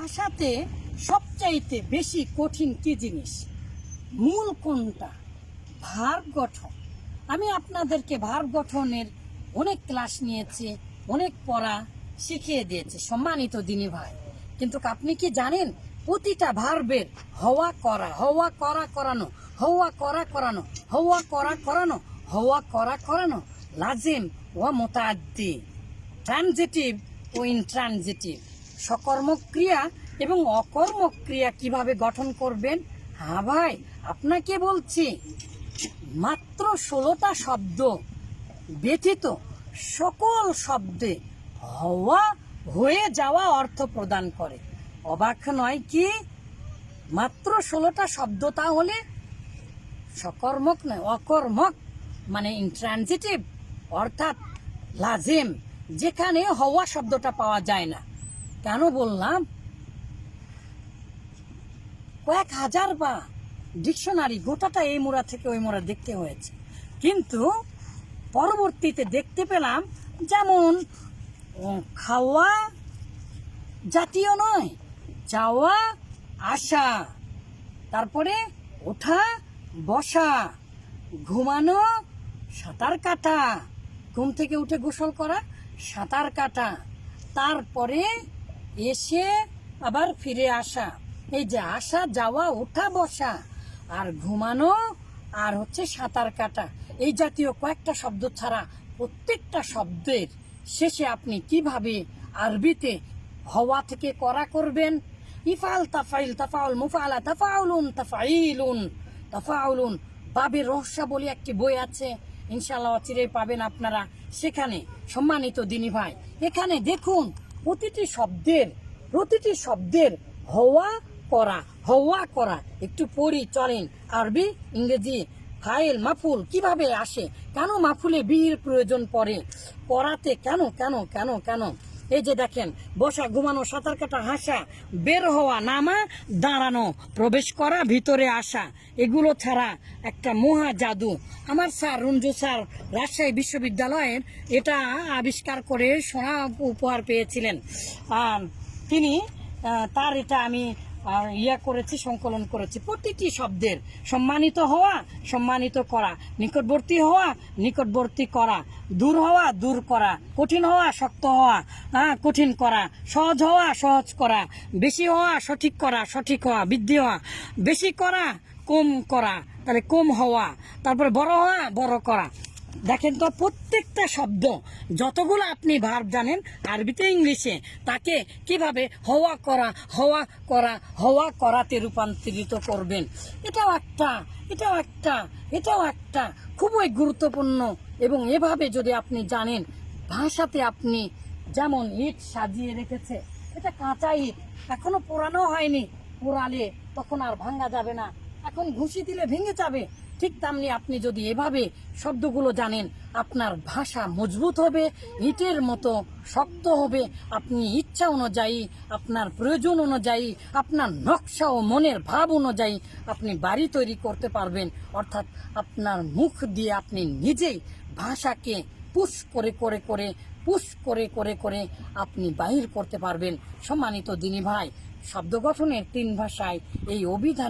ভাষাতে সবচাইতে বেশি কঠিন কি জিনিস? মূল কোনটা? ভার গঠন। আমি আপনাদেরকে ভার গঠনের অনেক ক্লাস নিয়েছি, অনেক পড়া শিখিয়ে দিয়েছি, সম্মানিত দিনী ভাই। কিন্তু আপনি কি জানেন প্রতিটা ভার্বের হওয়া, করা হওয়া, করা, করানো, হওয়া, করা, করানো, হওয়া, করা, করানো, হওয়া, করা, করানো, লাজিম ও মোতাদ্দি ট্রানজিটিভ ও ইনট্রানজিটিভ। সকর্মক ক্রিয়া এবং অকর্মক্রিয়া কীভাবে গঠন করবেন? হ্যাঁ ভাই, আপনাকে বলছি, মাত্র ষোলোটা শব্দ ব্যতীত সকল শব্দে হওয়া, হয়ে যাওয়া অর্থ প্রদান করে। অবাক নয় কি? মাত্র ষোলোটা শব্দ তাহলে? সকর্মক নয় অকর্মক মানে ইন্ট্রানজিটিভ অর্থাৎ লাজেম, যেখানে হওয়া শব্দটা পাওয়া যায় না। কেন বললাম? কয়েক হাজার বা ডিকশনারি গোটাটা এই মোড়া থেকে ওই মোড়া দেখতে হয়েছে। কিন্তু পরবর্তীতে দেখতে পেলাম যেমন খাওয়া জাতীয় নয়, যাওয়া, আসা, তারপরে ওঠা, বসা, ঘুমানো, সাঁতার কাটা, ঘুম থেকে উঠে গোসল করা, সাঁতার কাটা, তারপরে এসে আবার ফিরে আসা। এই যে আসা, যাওয়া ওঠা বসা আর ঘুমানো আর হচ্ছে সাঁতার কাটা। এই জাতীয় কয়েকটা শব্দ ছাড়া প্রত্যেকটা শব্দের শেষে আপনি কীভাবে আরবিতে হওয়া থেকে করা করবেন? ইফাল তাফাইল তাফাউল মুফালা তাফাউলুন তাফাইলুন তাফাউলুন। বাবের রহস্য বলে একটি বই আছে ইনশাল্লাহ চিরে পাবেন আপনারা। সেখানে সম্মানিত দিনী ভাই, এখানে দেখুন প্রতিটি শব্দের প্রতিটি শব্দের হওয়া করা হওয়া করা। একটু পড়ি, চলেন। আরবি, ইংরেজি, ফাইল, মাফুল, কীভাবে আসে? কেন মাফুলে বীর প্রয়োজন পড়ে? পড়াতে কেন কেন কেন কেন? এই যে দেখেন, বসা, ঘুমানো, সাঁতার কাটা, হাসা, বের হওয়া, নামা, দাঁড়ানো, প্রবেশ করা, ভিতরে আসা, এগুলো ছাড়া একটা মহা জাদু। আমার স্যার, রঞ্জু স্যার, রাজশাহী বিশ্ববিদ্যালয়ের এটা আবিষ্কার করে সোনা উপহার পেয়েছিলেন। তিনি তার এটা আমি আর ইয়া করেছি, সংকলন করেছি। প্রতিটি শব্দের সম্মানিত হওয়া, সম্মানিত করা। নিকটবর্তী হওয়া, নিকটবর্তী করা। দূর হওয়া, দূর করা। কঠিন হওয়া, শক্ত হওয়া। হ্যাঁ কঠিন করা। সহজ হওয়া, সহজ করা। বেশি হওয়া, সঠিক করা। সঠিক হওয়া, বৃদ্ধি হওয়া। বেশি করা, কম করা। তাহলে কম হওয়া। তারপরে বড় হওয়া, বড় করা। দেখেন তো প্রত্যেকটা শব্দ, যতগুলো আপনি ভার্ব জানেন, আরবিতে ইংলিশে, তাকে কীভাবে হওয়া করা হওয়া করা, হওয়া করাতে রূপান্তরিত করবেন? এটাও একটা এটাও একটা এটাও একটা খুবই গুরুত্বপূর্ণ এবং এভাবে যদি আপনি জানেন, ভাষাতে আপনি যেমন ইট সাজিয়ে রেখেছে, এটা কাঁচা ইট, এখনও পোড়ানো হয়নি, পোড়ালে তখন আর ভাঙ্গা যাবে না। এখন ঘুষি দিলে ভেঙে যাবে। ঠিক তেমনি আপনি যদি এভাবে শব্দগুলো জানেন, আপনার ভাষা মজবুত হবে, ইটের মতো শক্ত হবে, আপনি ইচ্ছা অনুযায়ী, আপনার প্রয়োজন অনুযায়ী, আপনার নকশা ও মনের ভাব অনুযায়ী আপনি বাড়ি তৈরি করতে পারবেন। অর্থাৎ আপনার মুখ দিয়ে আপনি নিজেই ভাষাকে পুশ করে করে করে, পুশ করে করে করে আপনি বাহির করতে পারবেন। সম্মানিত দিনী ভাই, শব্দ গঠনের তিন ভাষায় এই অভিধান